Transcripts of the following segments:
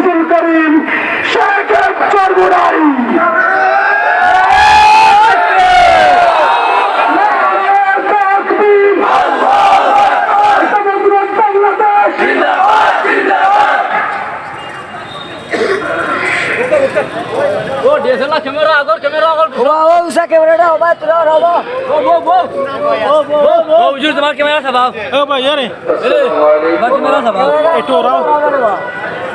রসুল করিম শেখ চরগুড়াই তোমার ক্যামেরা সাবাও ভাই একটু ওরাও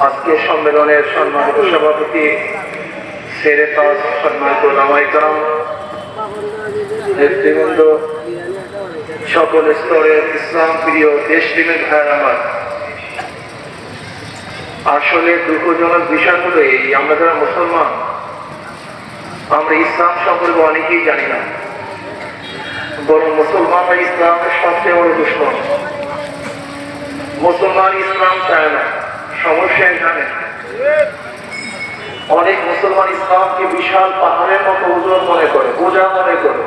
আজকে সম্মেলনের সম্মানিত সভাপতি সম্মানিত নেতৃবৃন্দ, সকল স্তরের ইসলাম প্রিয় দেশপ্রেমের ভাই আমার। আসলে দুঃখজনক বিষয় হলো এই, আমরা যারা মুসলমান, আমরা ইসলাম সম্পর্কে অনেকেই জানি না। বরং মুসলমানরা ইসলামের সবচেয়ে বড় দুশ্মন। মুসলমান ইসলাম চায় না। সমস্যা জানে। অনেক মুসলমান ইসলামকে বিশাল পাহাড়ের মতো ওজন মনে করে বোঝা মনে করে।